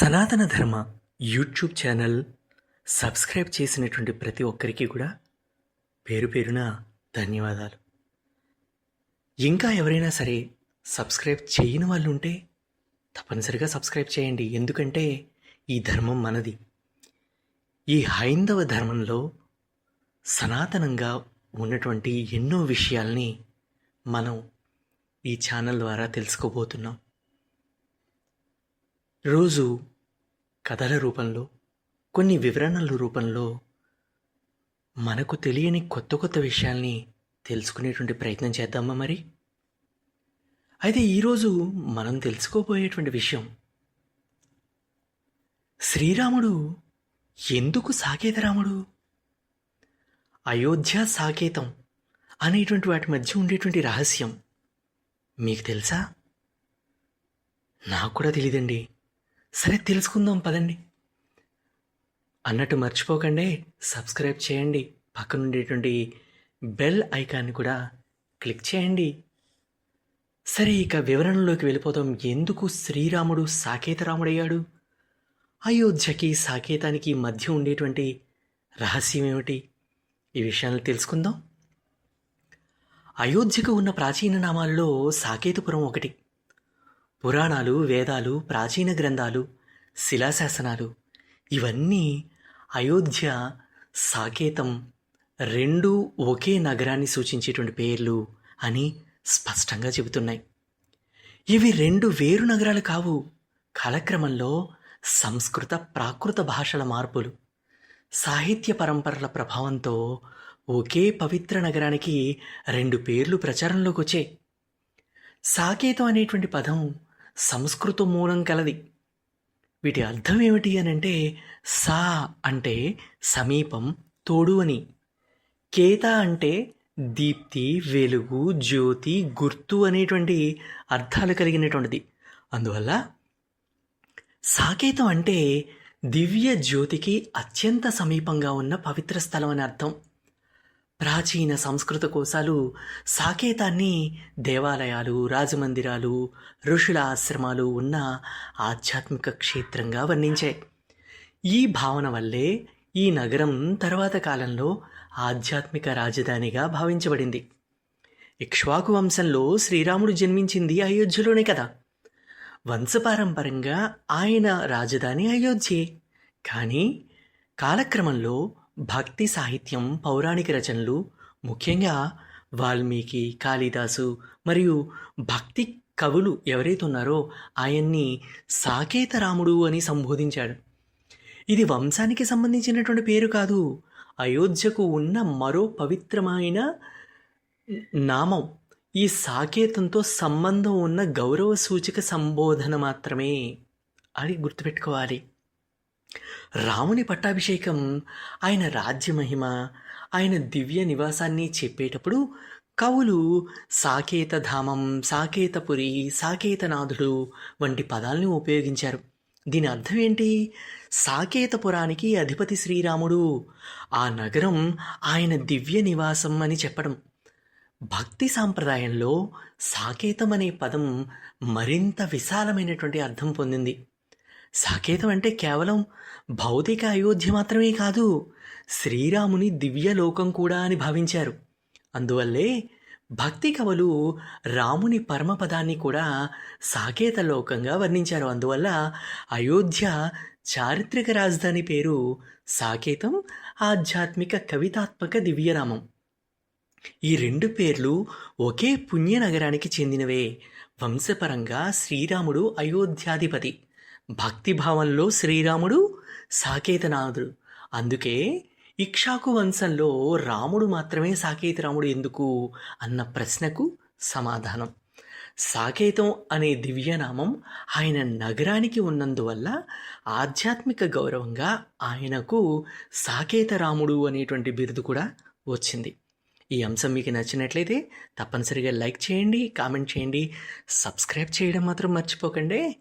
సనాతన ధర్మ YouTube channel subscribe చేసినటువంటి ప్రతి ఒక్కరికి కూడా పేరు పేరున ధన్యవాదాలు. ఇంకా ఎవరైనా సరే సబ్స్క్రైబ్ చేయని వాళ్ళు ఉంటే తప్పనిసరిగా సబ్స్క్రైబ్ చేయండి. ఎందుకంటే ఈ ధర్మం మనది. ఈ హైందవ ధర్మంలో సనాతనంగా ఉన్నటువంటి ఎన్నో విషయాల్ని మనం ఈ ఛానల్ ద్వారా తెలుసుకోబోతున్నాం. రోజు కథల రూపంలో కొన్ని వివరణల రూపంలో మనకు తెలియని కొత్త కొత్త విషయాల్ని తెలుసుకునేటువంటి ప్రయత్నం చేద్దామా మరి? అయితే ఈరోజు మనం తెలుసుకోబోయేటువంటి విషయం శ్రీరాముడు ఎందుకు సాకేతరాముడు అయోధ్య సాకేతం అనేటువంటి వాటి మధ్య ఉండేటువంటి రహస్యం మీకు తెలుసా? నాకు కూడా తెలియదండి సరే తెలుసుకుందాం పదండి. అన్నట్టు మర్చిపోకండి సబ్స్క్రైబ్ చేయండి. పక్కన ఉండేటువంటి బెల్ ఐకాన్ని కూడా క్లిక్ చేయండి. సరే ఇక వివరణలోకి వెళ్ళిపోతాం ఎందుకు శ్రీరాముడు సాకేతరాముడయ్యాడు? అయోధ్యకి సాకేతానికి మధ్య ఉండేటువంటి రహస్యం ఏమిటి ఈ విషయాలను తెలుసుకుందాం. అయోధ్యకు ఉన్న ప్రాచీన నామాల్లో సాకేతపురం ఒకటి. పురాణాలు వేదాలు ప్రాచీన గ్రంథాలు శిలాశాసనాలు ఇవన్నీ అయోధ్య సాకేతం రెండు ఒకే నగరాన్ని సూచించేటువంటి పేర్లు అని స్పష్టంగా చెబుతున్నాయి. ఇవి రెండు వేరు నగరాలు కావు. కాలక్రమంలో సంస్కృత ప్రాకృత భాషల మార్పులు సాహిత్య పరంపరల ప్రభావంతో ఒకే పవిత్ర నగరానికి రెండు పేర్లు ప్రచారంలోకి వచ్చాయి సాకేతం అనేటువంటి పదం సంస్కృత మూలం కలది. వీటి అర్థం ఏమిటి అని అంటే సా అంటే సమీపం తోడు అని. కేత అంటే దీప్తి వెలుగు జ్యోతి గుర్తు అనేటువంటి అర్థాలు కలిగినటువంటిది. అందువల్ల సాకేతం అంటే దివ్య జ్యోతికి అత్యంత సమీపంగా ఉన్న పవిత్ర స్థలం అని అర్థం. ప్రాచీన సంస్కృత కోశాలు సాకేతాన్ని దేవాలయాలు రాజమందిరాలు ఋషుల ఆశ్రమాలు ఉన్న ఆధ్యాత్మిక క్షేత్రంగా వర్ణించాయి. ఈ భావన వల్లే ఈ నగరం తర్వాత కాలంలో ఆధ్యాత్మిక రాజధానిగా భావించబడింది. ఇక్ష్వాకు వంశంలో శ్రీరాముడు జన్మించింది అయోధ్యలోనే కదా. వంశపారంపరంగా ఆయన రాజధాని అయోధ్యే. కానీ కాలక్రమంలో భక్తి సాహిత్యం పౌరాణిక రచనలు ముఖ్యంగా వాల్మీకి కాళిదాసు మరియు భక్తి కవులు ఎవరైతే ఉన్నారో ఆయన్ని సాకేతరాముడు అని సంబోధించాడు. ఇది వంశానికి సంబంధించినటువంటి పేరు కాదు అయోధ్యకు ఉన్న మరో పవిత్రమైన నామం. ఈ సాకేతంతో సంబంధం ఉన్న గౌరవ సూచక సంబోధన మాత్రమే. అని గుర్తుపెట్టుకోవాలి. రాముని పట్టాభిషేకం ఆయన రాజ్యమహిమ ఆయన దివ్య నివాసాన్ని చెప్పేటప్పుడు కవులు సాకేతధామం సాకేతపురి సాకేతనాథుడు వంటి పదాలను ఉపయోగించారు. దీని అర్థం ఏంటి? సాకేతపురానికి అధిపతి శ్రీరాముడు. ఆ నగరం ఆయన దివ్య నివాసం అని చెప్పడం. భక్తి సాంప్రదాయంలో సాకేతం అనే పదం మరింత విశాలమైనటువంటి అర్థం పొందింది. సాకేతం అంటే కేవలం భౌతిక అయోధ్య మాత్రమే కాదు శ్రీరాముని దివ్యలోకం కూడా అని భావించారు. అందువల్లే భక్తి కవులు రాముని పరమపదాన్ని కూడా సాకేత లోకంగా వర్ణించారు. అందువల్ల అయోధ్య చారిత్రక రాజధాని పేరు సాకేతం ఆధ్యాత్మిక కవితాత్మక దివ్యరామం ఈ రెండు పేర్లు ఒకే పుణ్యనగరానికి చెందినవే. వంశపరంగా శ్రీరాముడు అయోధ్యాధిపతి. భక్తిభావంలో శ్రీరాముడు సాకేతనాథుడు అందుకే ఇక్షాకు వంశంలో రాముడు మాత్రమే సాకేతరాముడు ఎందుకు? అన్న ప్రశ్నకు సమాధానం. సాకేతం అనే దివ్యనామం ఆయన నగరానికి ఉన్నందువల్ల ఆధ్యాత్మిక గౌరవంగా ఆయనకు సాకేతరాముడు అనేటువంటి బిరుదు కూడా వచ్చింది. ఈ అంశం మీకు నచ్చినట్లయితే తప్పనిసరిగా లైక్ చేయండి కామెంట్ చేయండి సబ్స్క్రైబ్ చేయడం మాత్రం మర్చిపోకండి.